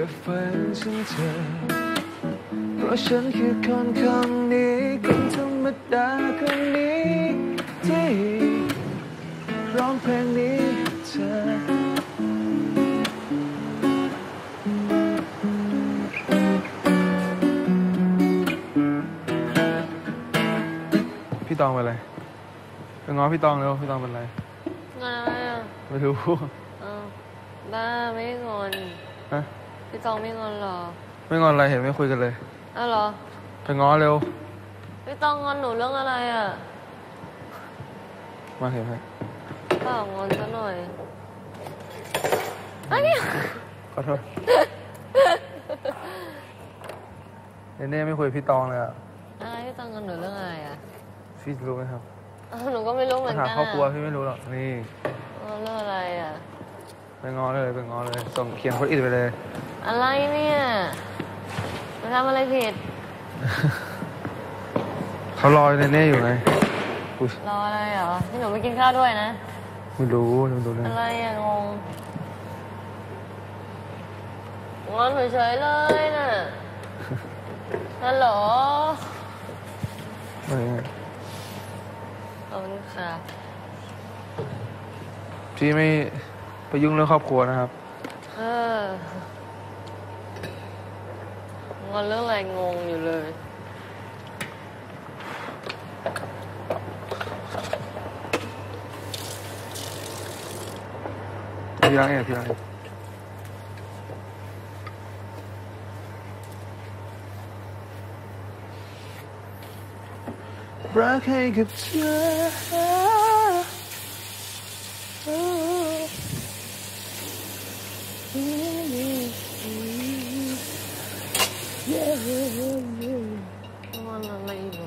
แต่ฝันฉันเธอ เพราะฉันคือคนคนนี้คนธรรมดาคนนี้ที่ร้องเพลงนี้ให้เธอพี่ตองเป็นไรไปง้อพี่ตองเร็วพี่ตองเป็นไรงอนอะไรอะไม่รู้เอ้าบ้าไม่งอนฮะ พี่ตองไม่งอนเหรอไม่งอนอะไรเห็นไม่คุยกันเลยอ้าวเหรอไปง้อเร็วพี่ตองงอนหนูเรื่องอะไรอะมาเห็นไหมเปล่างอนซะหน่อยอันนี้ขอโทษเนเน่ไม่คุยกับพี่ตองเลยอะอะไรพี่ตองงอนหนูเรื่องอะไรอะพี่รู้ไหมครับอ้าวหนูก็ไม่รู้เหมืปัอญนหากันครอบครัวอะพี่ไม่รู้หรอกนี่งอนเรื่องอะไรอะ ไปง้อเลยไปง้อเลย ส่งเขียนโคนอิดไปเลย อะไรเนี่ยมาทำอะไรผิด เขารอเนเน่อยู่ไงอุ๊ยรออะไรเหรอที่หนูไม่กินข้าวด้วยนะ ไม่รู้ไม่รู้เลยอะไรอะงงงอนเฉยๆเลยน่ะฮัลโหลไม่ขอบคุณค่ะพี่ไม่ ไปยุ่งเรื่องครอบครัวนะครับ เอองอนเรื่องอะไรงงอยู่เลย พี่รักเองพี่รักเองรักให้กับเธอ Yeah, yeah, yeah. I wanna leave